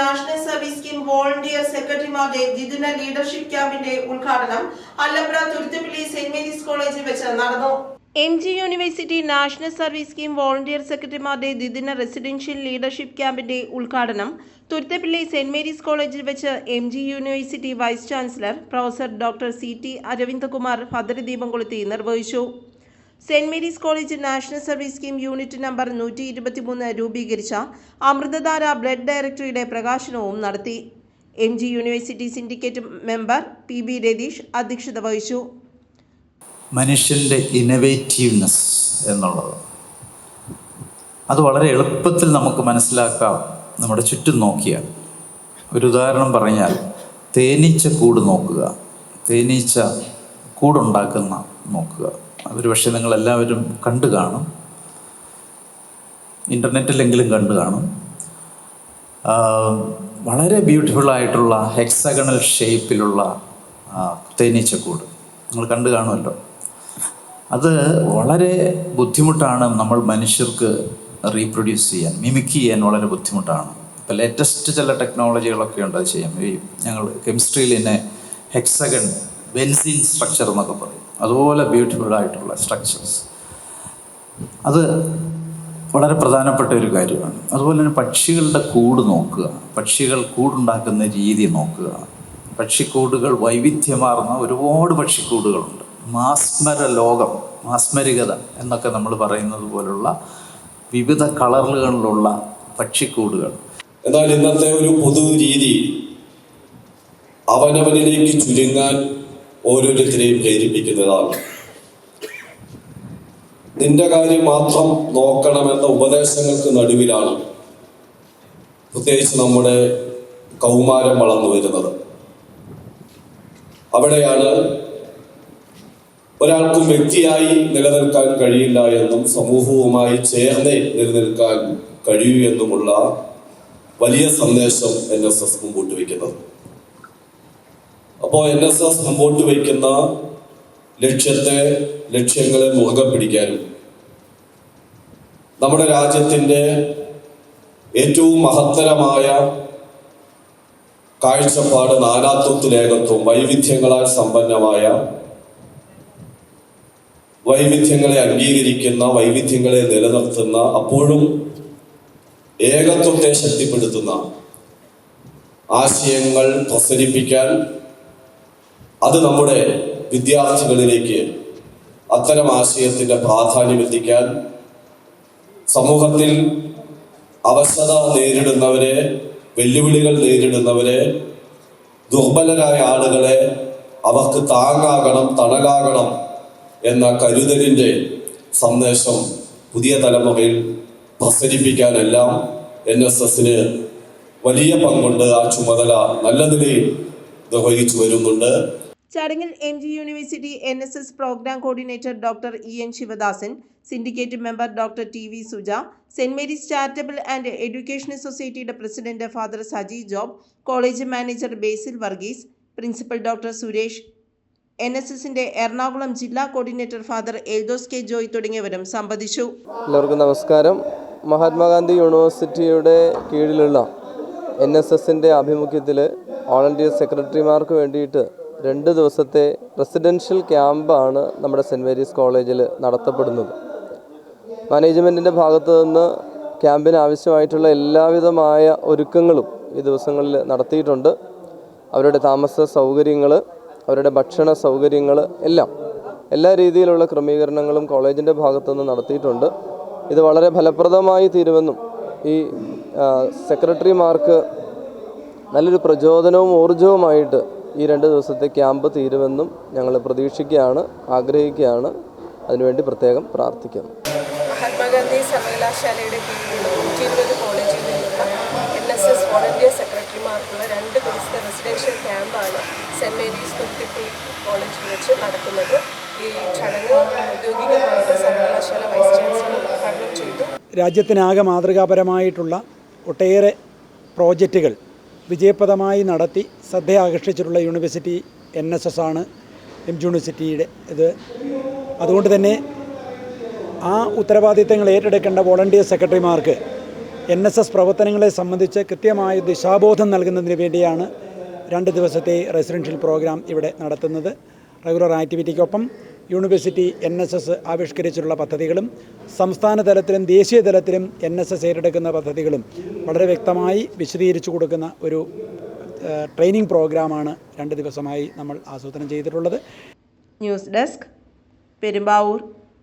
National service scheme volunteer സെക്രട്ടറിമാരുടെ ദ്വിദിന leadership ക്യാമ്പിന്റെ ഉദ്ഘാടനം അല്ലപ്ര തുരുത്തുപിള്ളി സെന്റ് മേരീസ് കോളേജിൽ വെച്ച് നടന്നു. M G university national service scheme volunteer സെക്രട്ടറിമാരുടെ ദ്വിദിന റെസിഡൻഷ്യൽ ലീഡർഷിപ്പ് ക്യാമ്പിന്റെ ഉദ്ഘാടനം തുരുത്തപ്പള്ളി സെന്റ് മേരീസ് കോളേജിൽ വെച്ച് M G university vice chancellor professor doctor C T Aravindakumar ഭദ്രദീപം കൊളുത്തി നിർവഹിച്ചു. Saint Mary's college national service scheme unit number നൂറ്റി ഇരുപത്തിമൂന്ന് രൂപീകരിച്ച അമൃതധാര ബ്ലഡ് ഡയറക്ടറിയുടെ പ്രകാശനവും നടത്തി. M G university syndicate member P B Ratheesh അധ്യക്ഷത വഹിച്ചു. മനുഷ്യന്റെ ഇന്നവേറ്റീവ്നെസ് എന്നുള്ളത്. അത് വളരെ എളുപ്പത്തിൽ നമുക്ക് മനസ്സിലാക്കാം. നമ്മുടെ ചുറ്റും നോക്കിയാൽ. ഒരു ഉദാഹരണം പറഞ്ഞാൽ തേനീച്ച കൂട് നോക്കുക. തേനീച്ച കൂടുണ്ടാക്കുന്ന നോക്കുക. അതൊരു പക്ഷേ നിങ്ങളെല്ലാവരും കണ്ടു കാണും. ഇന്റർനെറ്റിലെങ്കിലും കണ്ടു കാണും. വളരെ ബ്യൂട്ടിഫുള്ളായിട്ടുള്ള ഹെക്സഗണൽ ഷേപ്പിലുള്ള തേനീച്ചക്കൂട് നിങ്ങൾ കണ്ടു കാണുമല്ലോ. അത് വളരെ ബുദ്ധിമുട്ടാണ് നമ്മൾ മനുഷ്യർക്ക് റീപ്രൊഡ്യൂസ് ചെയ്യാൻ. മിമിക് ചെയ്യാൻ വളരെ ബുദ്ധിമുട്ടാണ്. ഇപ്പോൾ ലേറ്റസ്റ്റ് ചില ടെക്നോളജികളൊക്കെ ഉണ്ട് അത് ചെയ്യാം ഈ ഞങ്ങൾ കെമിസ്ട്രിയിൽ തന്നെ ഹെക്സഗൺ ബെൻസിൻ സ്ട്രക്ചർ എന്നൊക്കെ പറയും. അതുപോലെ ബ്യൂട്ടിഫുൾ ആയിട്ടുള്ള സ്ട്രക്ചേഴ്സ് അത് വളരെ പ്രധാനപ്പെട്ട ഒരു കാര്യമാണ്. അതുപോലെ തന്നെ പക്ഷികളുടെ കൂട് നോക്കുക. പക്ഷികൾ കൂടുണ്ടാക്കുന്ന രീതി നോക്കുക. പക്ഷിക്കൂടുകൾ വൈവിധ്യമാർന്ന ഒരുപാട് പക്ഷിക്കൂടുകളുണ്ട്. മാസ്മര ലോകം മാസ്മരികത എന്നൊക്കെ നമ്മൾ പറയുന്നത് പോലുള്ള വിവിധ കളറുകളിലുള്ള പക്ഷിക്കൂടുകൾ. എന്നാൽ ഇന്നത്തെ ഒരു പൊതു രീതി അവനവനിലേക്ക് ചുരുങ്ങാൻ ഓരോരുത്തരെയും പ്രേരിപ്പിക്കുന്നതാണ്. നിന്റെ കാര്യം മാത്രം നോക്കണമെന്ന ഉപദേശങ്ങൾക്ക് നടുവിലാണ് പ്രത്യേകിച്ച് നമ്മുടെ കൗമാരം വളർന്നു വരുന്നത്. അവിടെയാണ് ഒരാൾക്കും വ്യക്തിയായി നിലനിൽക്കാൻ കഴിയില്ല എന്നും സമൂഹവുമായി ചേർന്നേ നിലനിൽക്കാൻ കഴിയൂ എന്നുമുള്ള വലിയ സന്ദേശം എൻ എസ് എസ് മുമ്പോട്ട് വയ്ക്കുന്നത്. അപ്പോൾ എൻ എസ് എസ് മുമ്പോട്ട് വയ്ക്കുന്ന ലക്ഷ്യത്തെ ലക്ഷ്യങ്ങളെ മുറുകെ പിടിക്കാനും നമ്മുടെ രാജ്യത്തിന്റെ ഏറ്റവും മഹത്തരമായ കാഴ്ചപ്പാട് നാനാത്വത്തിലേകത്വം വൈവിധ്യങ്ങളാൽ സമ്പന്നമായ വൈവിധ്യങ്ങളെ അംഗീകരിക്കുന്ന വൈവിധ്യങ്ങളെ നിലനിർത്തുന്ന അപ്പോഴും ഏകത്വത്തെ ശക്തിപ്പെടുത്തുന്ന ആശയങ്ങൾ പ്രസരിപ്പിക്കാൻ അത് നമ്മുടെ വിദ്യാർത്ഥികളിലേക്ക് അത്തരം ആശയത്തിന്റെ പ്രാധാന്യം എത്തിക്കാൻ സമൂഹത്തിൽ അവശത നേരിടുന്നവരെ വെല്ലുവിളികൾ നേരിടുന്നവരെ ദുർബലരായ ആളുകളെ അവർക്ക് താങ്ങാകണം തണലാകണം എന്ന കരുതലിന്റെ സന്ദേശം പുതിയ തലമുറയിൽ പ്രസരിപ്പിക്കാനെല്ലാം എൻ എസ് എസിന് വലിയ പങ്കുണ്ട്. ആ ചുമതല നല്ല നിലയിൽ നിർവഹിച്ചു വരുന്നുണ്ട്. ചടങ്ങിൽ M G university N S S programme coordinator doctor E N Sivadasan syndicate member doctor T V Suja saint Mary's charitable and education സൊസൈറ്റിയുടെ president father Saji Job college manager Basil Varghese principal doctor Suresh N S എസിന്റെ എറണാകുളം ജില്ലാ coordinator father Eldhose K Joy തുടങ്ങിയവരും സംബന്ധിച്ചു എല്ലാവർക്കും നമസ്കാരം. മഹാത്മാഗാന്ധി യൂണിവേഴ്സിറ്റിയുടെ കീഴിലുള്ള N S എസിന്റെ ആഭിമുഖ്യത്തിൽ വോളണ്ടിയർ സെക്രട്ടറിമാർക്ക് വേണ്ടിയിട്ട് രണ്ട് ദിവസത്തെ റെസിഡൻഷ്യൽ ക്യാമ്പാണ് നമ്മുടെ സെന്റ് മേരീസ് കോളേജിൽ നടത്തപ്പെടുന്നത്. മാനേജ്മെന്റിന്റെ ഭാഗത്തു നിന്ന് ക്യാമ്പിന് ആവശ്യമായിട്ടുള്ള എല്ലാവിധമായ ഒരുക്കങ്ങളും ഈ ദിവസങ്ങളിൽ നടത്തിയിട്ടുണ്ട്. അവരുടെ താമസ സൗകര്യങ്ങൾ അവരുടെ ഭക്ഷണ സൗകര്യങ്ങൾ എല്ലാം എല്ലാ രീതിയിലുള്ള ക്രമീകരണങ്ങളും കോളേജിന്റെ ഭാഗത്തുനിന്ന് നടത്തിയിട്ടുണ്ട്. ഇത് വളരെ ഫലപ്രദമായി തീരുമെന്നും ഈ സെക്രട്ടറിമാർക്ക് നല്ലൊരു പ്രചോദനവും ഊർജവുമായിട്ട് ഈ രണ്ട് ദിവസത്തെ ക്യാമ്പ് തീരുമെന്നും ഞങ്ങൾ പ്രതീക്ഷിക്കുകയാണ് ആഗ്രഹിക്കുകയാണ്. അതിനുവേണ്ടി പ്രത്യേകം പ്രാർത്ഥിക്കുന്നു. മഹാത്മാഗാന്ധി സർവകലാശാലയുടെ കീഴിൽ നൂറ്റി ഇരുപത് കോളേജിൽ നിന്നുള്ള എൻ എസ് എസ് വോളണ്ടിയർ സെക്രട്ടറിമാർക്കുള്ള രണ്ട് ദിവസത്തെ റെസിഡൻഷ്യൽ ക്യാമ്പാണ് സെന്റ് മേരീസ് തുർത്തിപ്പി കോളേജിൽ വെച്ച് നടക്കുന്നത്. ഈ ചടങ്ങ് ഔദ്യോഗികമായിട്ട് സർവകലാശാല വൈസ് ചാൻസലർ ഉദ്ഘാടനം ചെയ്തു. രാജ്യത്തിനാകെ മാതൃകാപരമായിട്ടുള്ള ഒട്ടേറെ പ്രോജക്റ്റുകൾ വിജയപ്രദമായി നടത്തി ശ്രദ്ധ ആകർഷിച്ചിട്ടുള്ള യൂണിവേഴ്സിറ്റി എൻ എസ് എസ് ആണ് എം ജി യൂണിവേഴ്സിറ്റിയുടെ ഇത്. അതുകൊണ്ട് തന്നെ ആ ഉത്തരവാദിത്തങ്ങൾ ഏറ്റെടുക്കേണ്ട വോളണ്ടിയർ സെക്രട്ടറിമാർക്ക് എൻ എസ് എസ് പ്രവർത്തനങ്ങളെ സംബന്ധിച്ച് കൃത്യമായ ദിശാബോധം നൽകുന്നതിന് വേണ്ടിയാണ് രണ്ട് ദിവസത്തെ റെസിഡൻഷ്യൽ പ്രോഗ്രാം ഇവിടെ നടത്തുന്നത്. റെഗുലർ ആക്ടിവിറ്റിക്കൊപ്പം യൂണിവേഴ്സിറ്റി എൻ എസ് എസ് ആവിഷ്കരിച്ചിട്ടുള്ള പദ്ധതികളും സംസ്ഥാന തലത്തിലും ദേശീയ തലത്തിലും എൻ എസ് എസ് ഏറ്റെടുക്കുന്ന പദ്ധതികളും വളരെ വ്യക്തമായി വിശദീകരിച്ചു കൊടുക്കുന്ന ഒരു ട്രെയിനിങ് പ്രോഗ്രാമാണ് രണ്ട് ദിവസമായി നമ്മൾ ആസൂത്രണം ചെയ്തിട്ടുള്ളത്. News desk Perumbavoor.